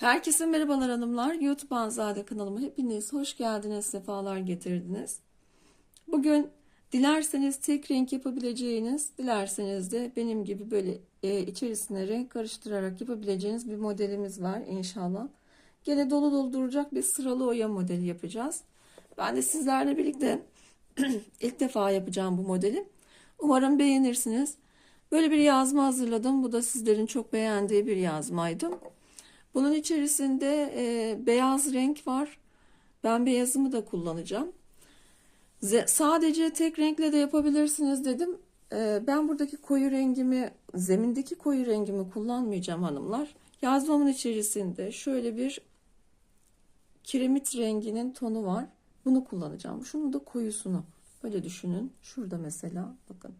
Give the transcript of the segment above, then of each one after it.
Herkese merhabalar hanımlar. YouTube Anzade kanalıma hepiniz hoş geldiniz, sefalar getirdiniz. Bugün dilerseniz tek renk yapabileceğiniz, dilerseniz de benim gibi böyle e, içerisine renk karıştırarak yapabileceğiniz bir modelimiz var inşallah. Gene dolu dolu duracak bir sıralı oya modeli yapacağız. Ben de sizlerle birlikte ilk defa yapacağım bu modeli. Umarım beğenirsiniz. Böyle bir yazma hazırladım. Bu da sizlerin çok beğendiği bir yazmaydı. Bunun içerisinde e, beyaz renk var. Ben beyazımı da kullanacağım. Ze- sadece tek renkle de yapabilirsiniz dedim. E, ben buradaki koyu rengimi, zemindeki koyu rengimi kullanmayacağım hanımlar. Yazmamın içerisinde şöyle bir kiremit renginin tonu var. Bunu kullanacağım. Şunu da koyusunu. Böyle düşünün. Şurada mesela bakın.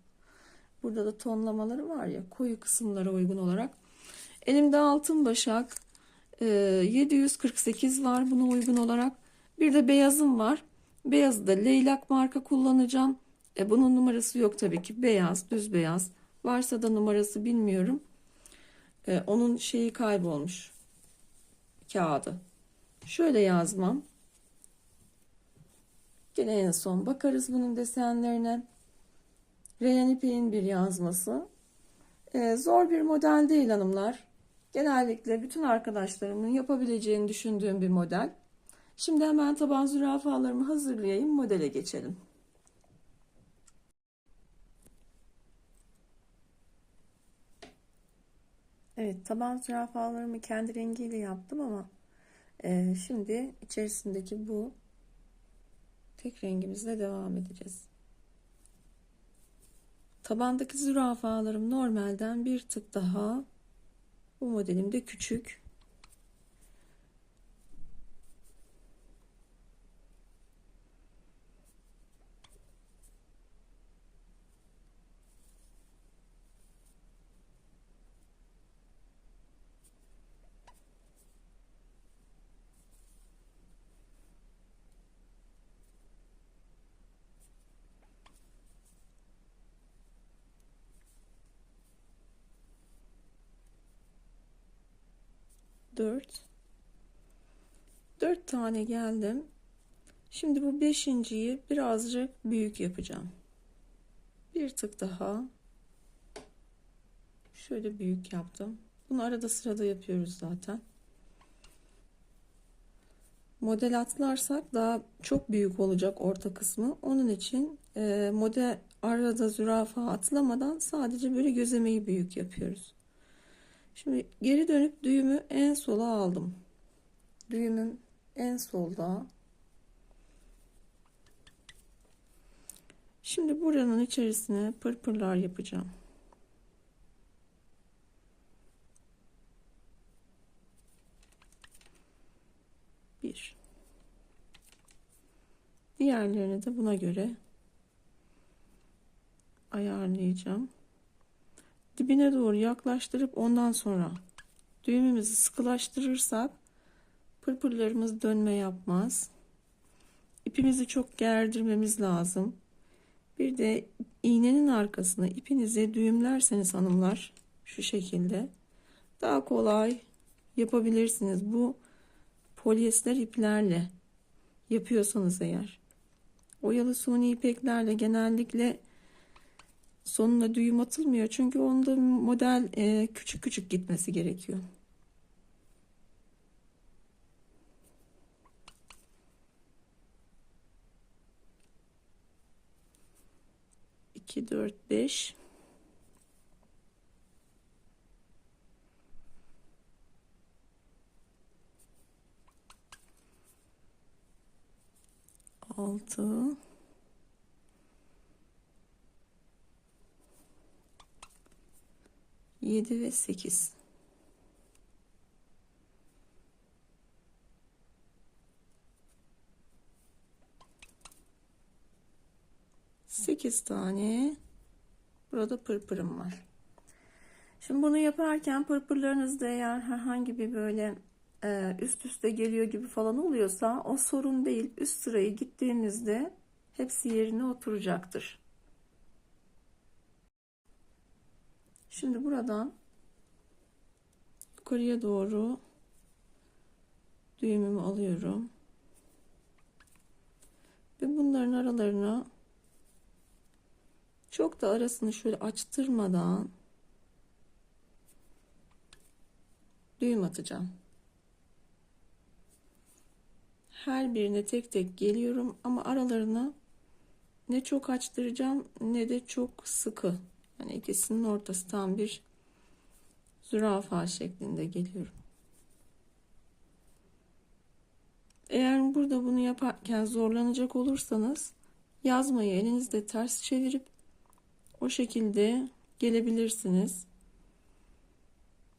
Burada da tonlamaları var ya koyu kısımlara uygun olarak. Elimde altın başak e, 748 var buna uygun olarak. Bir de beyazım var. Beyazı da leylak marka kullanacağım. E, bunun numarası yok tabii ki. Beyaz, düz beyaz. Varsa da numarası bilmiyorum. E, onun şeyi kaybolmuş. Kağıdı. Şöyle yazmam. Gene en son bakarız bunun desenlerine. Reyen ipeğin bir yazması. Ee, zor bir model değil hanımlar. Genellikle bütün arkadaşlarımın yapabileceğini düşündüğüm bir model. Şimdi hemen taban zürafalarımı hazırlayayım, modele geçelim. Evet, taban zürafalarımı kendi rengiyle yaptım ama e, şimdi içerisindeki bu tek rengimizle devam edeceğiz. Tabandaki zürafalarım normalden bir tık daha bu modelim de küçük. Dört. Dört tane geldim. Şimdi bu beşinciyi birazcık büyük yapacağım. Bir tık daha. Şöyle büyük yaptım. Bunu arada sırada yapıyoruz zaten. Model atlarsak daha çok büyük olacak orta kısmı. Onun için e, model arada zürafa atlamadan sadece böyle gözemeyi büyük yapıyoruz. Şimdi geri dönüp düğümü en sola aldım. Düğümüm en solda. Şimdi buranın içerisine pırpırlar yapacağım. Bir. Diğerlerini de buna göre ayarlayacağım. Dibine doğru yaklaştırıp ondan sonra düğümümüzü sıkılaştırırsak pırpırlarımız dönme yapmaz. İpimizi çok gerdirmemiz lazım. Bir de iğnenin arkasına ipinizi düğümlerseniz hanımlar şu şekilde daha kolay yapabilirsiniz. Bu polyester iplerle yapıyorsanız eğer oyalı suni ipeklerle genellikle sonuna düğüm atılmıyor çünkü onda model e, küçük küçük gitmesi gerekiyor. İki, dört, beş. Altı. Yedi ve sekiz. Sekiz tane burada pırpırım var. Şimdi bunu yaparken pırpırlarınızda eğer herhangi bir böyle e, üst üste geliyor gibi falan oluyorsa o sorun değil. Üst sırayı gittiğinizde hepsi yerine oturacaktır. Şimdi buradan yukarıya doğru düğümümü alıyorum. Ve bunların aralarına çok da arasını şöyle açtırmadan düğüm atacağım. Her birine tek tek geliyorum ama aralarını ne çok açtıracağım ne de çok sıkı. Yani ikisinin ortası tam bir zürafa şeklinde geliyorum. Eğer burada bunu yaparken zorlanacak olursanız yazmayı elinizde ters çevirip o şekilde gelebilirsiniz.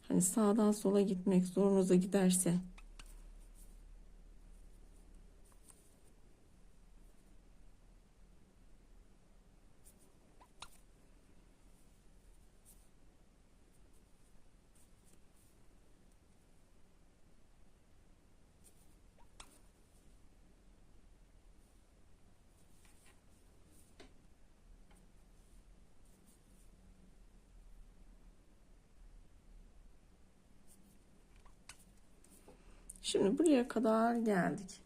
Hani sağdan sola gitmek zorunuza giderse. Şimdi buraya kadar geldik.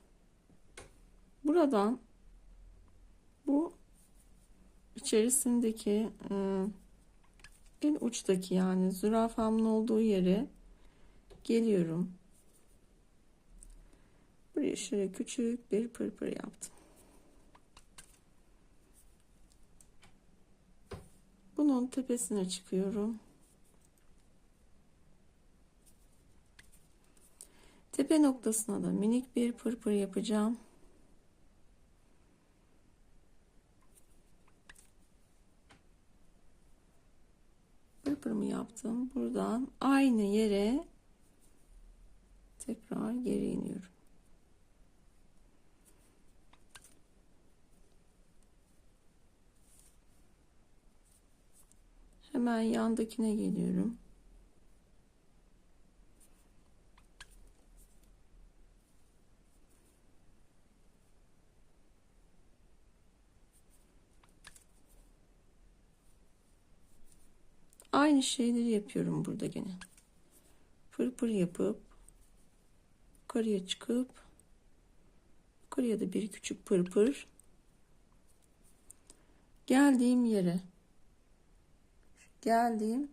Buradan bu içerisindeki e, en uçtaki yani zürafamın olduğu yere geliyorum. Buraya şöyle küçük bir pırpır yaptım. Bunun tepesine çıkıyorum. Tepe noktasına da minik bir pırpır yapacağım. Pırpırımı yaptım. Buradan aynı yere tekrar geri iniyorum. Hemen yandakine geliyorum. Aynı şeyleri yapıyorum burada gene. Pırpır yapıp yukarıya çıkıp yukarıya da bir küçük pırpır geldiğim yere geldiğim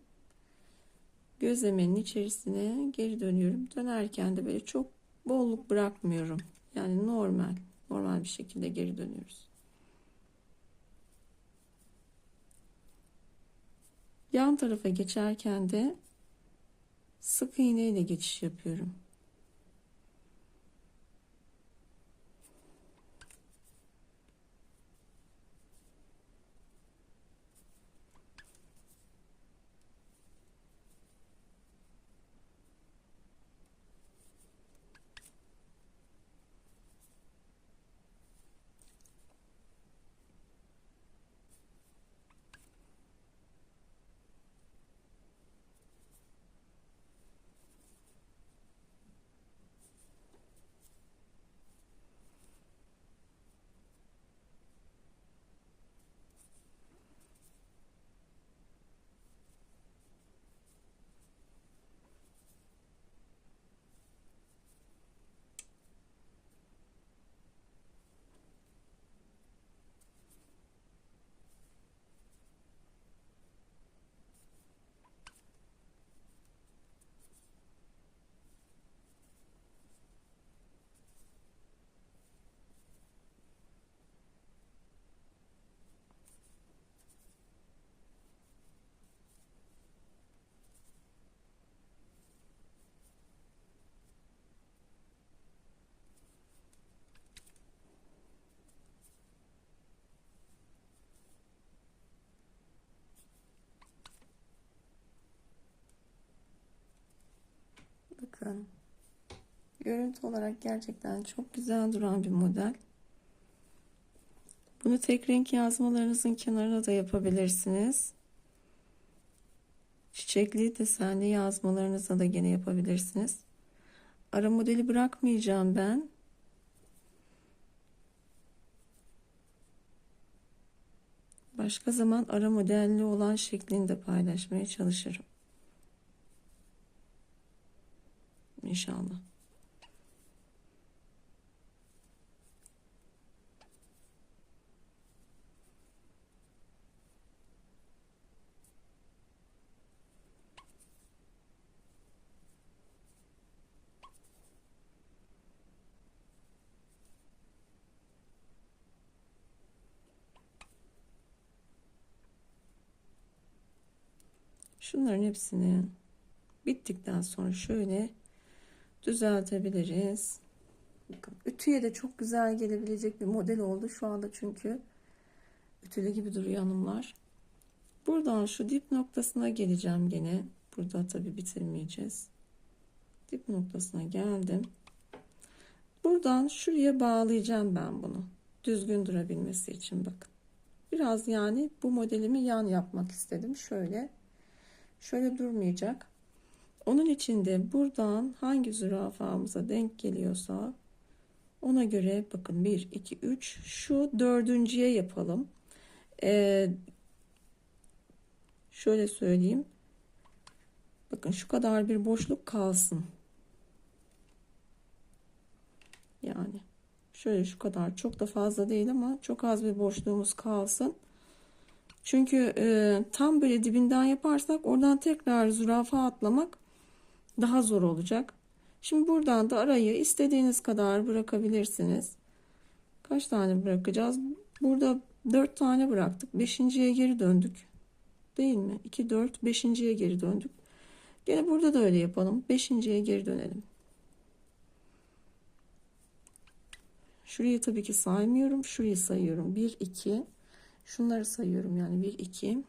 gözlemenin içerisine geri dönüyorum. Dönerken de böyle çok bolluk bırakmıyorum. Yani normal normal bir şekilde geri dönüyoruz. Yan tarafa geçerken de sık iğne ile geçiş yapıyorum. Bakın. Görüntü olarak gerçekten çok güzel duran bir model. Bunu tek renk yazmalarınızın kenarına da yapabilirsiniz. Çiçekli desenli yazmalarınıza da gene yapabilirsiniz. Ara modeli bırakmayacağım ben. Başka zaman ara modelli olan şeklini de paylaşmaya çalışırım. inşallah. Şunların hepsini bittikten sonra şöyle düzeltebiliriz. Ütüye de çok güzel gelebilecek bir model oldu şu anda çünkü ütülü gibi duruyor hanımlar. Buradan şu dip noktasına geleceğim gene. Burada tabi bitirmeyeceğiz. Dip noktasına geldim. Buradan şuraya bağlayacağım ben bunu. Düzgün durabilmesi için bakın. Biraz yani bu modelimi yan yapmak istedim. Şöyle. Şöyle durmayacak. Onun için de buradan hangi zürafamıza denk geliyorsa ona göre bakın 1, 2, 3 şu dördüncüye yapalım. Ee, şöyle söyleyeyim. Bakın şu kadar bir boşluk kalsın. Yani şöyle şu kadar çok da fazla değil ama çok az bir boşluğumuz kalsın. Çünkü e, tam böyle dibinden yaparsak oradan tekrar zürafa atlamak daha zor olacak. Şimdi buradan da arayı istediğiniz kadar bırakabilirsiniz. Kaç tane bırakacağız? Burada 4 tane bıraktık. 5.ye geri döndük. Değil mi? 2, 4, 5.ye geri döndük. Gene burada da öyle yapalım. 5.ye geri dönelim. Şurayı tabii ki saymıyorum. Şurayı sayıyorum. 1, 2. Şunları sayıyorum yani 1, 2.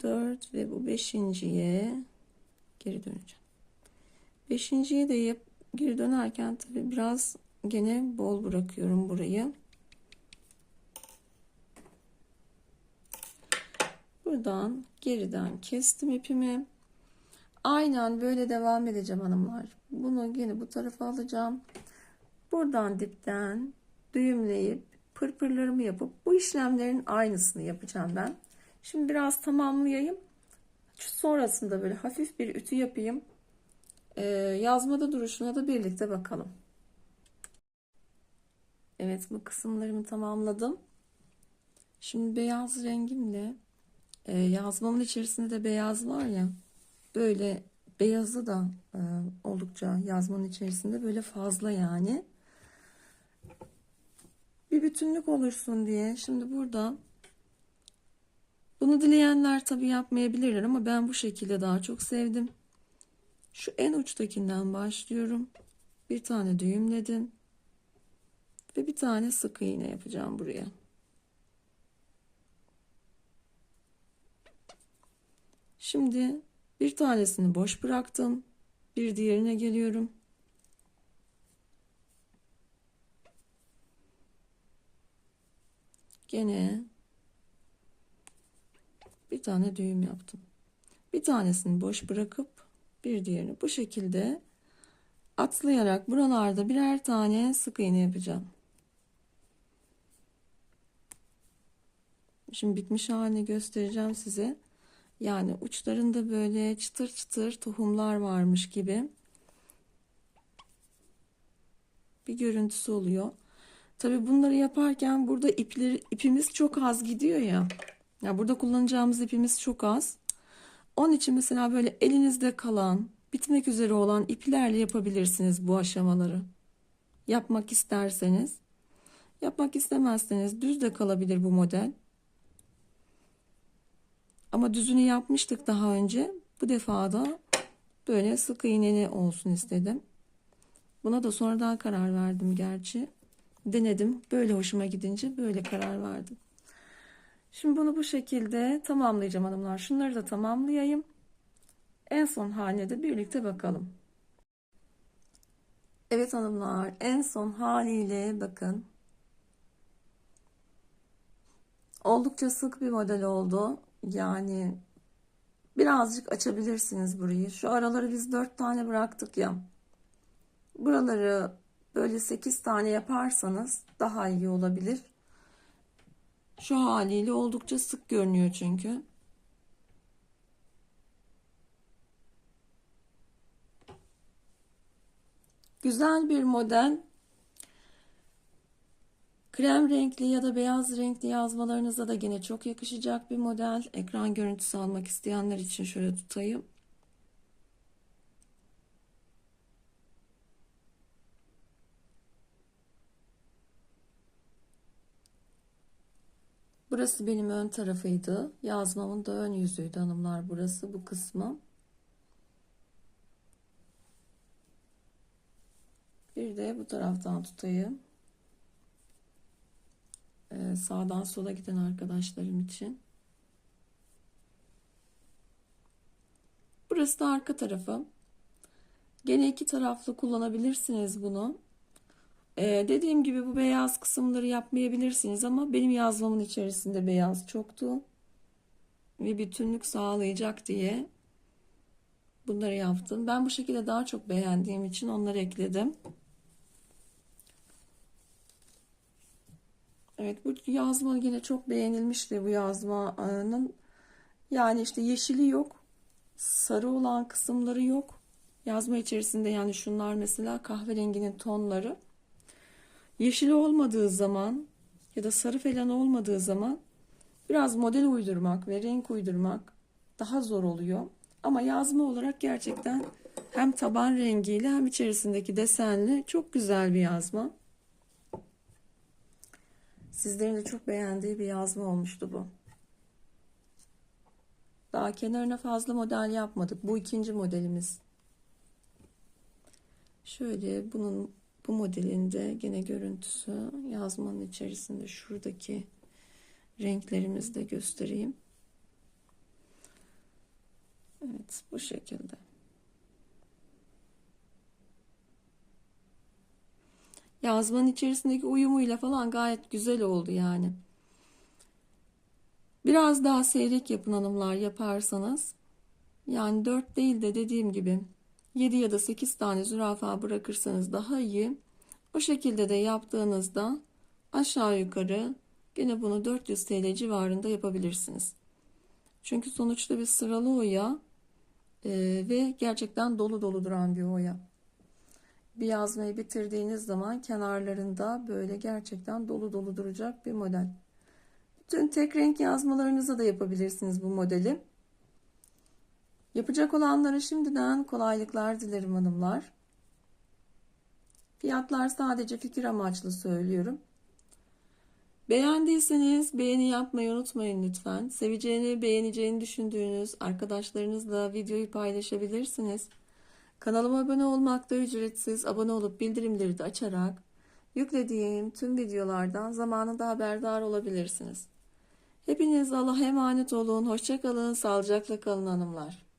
4 ve bu beşinciye geri döneceğim. Beşinciye de yap, geri dönerken tabi biraz gene bol bırakıyorum burayı. Buradan geriden kestim ipimi. Aynen böyle devam edeceğim hanımlar. Bunu yine bu tarafa alacağım. Buradan dipten düğümleyip pırpırlarımı yapıp bu işlemlerin aynısını yapacağım ben. Şimdi biraz tamamlayayım. Sonrasında böyle hafif bir ütü yapayım. Ee, yazmada duruşuna da birlikte bakalım. Evet bu kısımlarımı tamamladım. Şimdi beyaz rengimle e, yazmamın içerisinde de beyaz var ya böyle beyazı da e, oldukça yazmanın içerisinde böyle fazla yani bir bütünlük olursun diye şimdi burada bunu dileyenler tabi yapmayabilirler ama ben bu şekilde daha çok sevdim şu en uçtakinden başlıyorum bir tane düğümledim ve bir tane sık iğne yapacağım buraya Şimdi bir tanesini boş bıraktım. Bir diğerine geliyorum. Gene bir tane düğüm yaptım. Bir tanesini boş bırakıp bir diğerini bu şekilde atlayarak buralarda birer tane sık iğne yapacağım. Şimdi bitmiş halini göstereceğim size. Yani uçlarında böyle çıtır çıtır tohumlar varmış gibi bir görüntüsü oluyor. Tabi bunları yaparken burada ipleri, ipimiz çok az gidiyor ya. Ya burada kullanacağımız ipimiz çok az. Onun için mesela böyle elinizde kalan, bitmek üzere olan iplerle yapabilirsiniz bu aşamaları. Yapmak isterseniz. Yapmak istemezseniz düz de kalabilir bu model. Ama düzünü yapmıştık daha önce. Bu defa da böyle sık iğneli olsun istedim. Buna da sonradan karar verdim gerçi. Denedim. Böyle hoşuma gidince böyle karar verdim. Şimdi bunu bu şekilde tamamlayacağım hanımlar. Şunları da tamamlayayım. En son haline de birlikte bakalım. Evet hanımlar en son haliyle bakın. Oldukça sık bir model oldu. Yani birazcık açabilirsiniz burayı. Şu araları biz 4 tane bıraktık ya. Buraları böyle 8 tane yaparsanız daha iyi olabilir. Şu haliyle oldukça sık görünüyor çünkü. Güzel bir model. Krem renkli ya da beyaz renkli yazmalarınıza da yine çok yakışacak bir model. Ekran görüntüsü almak isteyenler için şöyle tutayım. Burası benim ön tarafıydı. Yazmamın da ön yüzüydü hanımlar. Burası bu kısmı. Bir de bu taraftan tutayım. Ee, sağdan sola giden arkadaşlarım için. Burası da arka tarafı. Gene iki taraflı kullanabilirsiniz bunu. Ee, dediğim gibi bu beyaz kısımları yapmayabilirsiniz ama benim yazmamın içerisinde beyaz çoktu. Ve bütünlük sağlayacak diye bunları yaptım. Ben bu şekilde daha çok beğendiğim için onları ekledim. Evet bu yazma yine çok beğenilmişti bu yazmanın. Yani işte yeşili yok. Sarı olan kısımları yok. Yazma içerisinde yani şunlar mesela kahverenginin tonları. Yeşili olmadığı zaman ya da sarı falan olmadığı zaman biraz model uydurmak ve renk uydurmak daha zor oluyor. Ama yazma olarak gerçekten hem taban rengiyle hem içerisindeki desenli çok güzel bir yazma. Sizlerin de çok beğendiği bir yazma olmuştu bu. Daha kenarına fazla model yapmadık. Bu ikinci modelimiz. Şöyle bunun bu modelinde gene görüntüsü yazmanın içerisinde şuradaki renklerimizi de göstereyim. Evet bu şekilde. Yazmanın içerisindeki uyumuyla falan gayet güzel oldu yani. Biraz daha seyrek yapın hanımlar yaparsanız. Yani 4 değil de dediğim gibi 7 ya da 8 tane zürafa bırakırsanız daha iyi. O şekilde de yaptığınızda aşağı yukarı gene bunu 400 TL civarında yapabilirsiniz. Çünkü sonuçta bir sıralı oya e, ve gerçekten dolu dolu duran bir oya. Bir yazmayı bitirdiğiniz zaman kenarlarında böyle gerçekten dolu dolu duracak bir model. Bütün tek renk yazmalarınıza da yapabilirsiniz bu modeli. Yapacak olanlara şimdiden kolaylıklar dilerim hanımlar. Fiyatlar sadece fikir amaçlı söylüyorum. Beğendiyseniz beğeni yapmayı unutmayın lütfen. Seveceğini, beğeneceğini düşündüğünüz arkadaşlarınızla videoyu paylaşabilirsiniz. Kanalıma abone olmak da ücretsiz. Abone olup bildirimleri de açarak yüklediğim tüm videolardan zamanında haberdar olabilirsiniz. Hepiniz Allah'a emanet olun. Hoşçakalın. Sağlıcakla kalın hanımlar.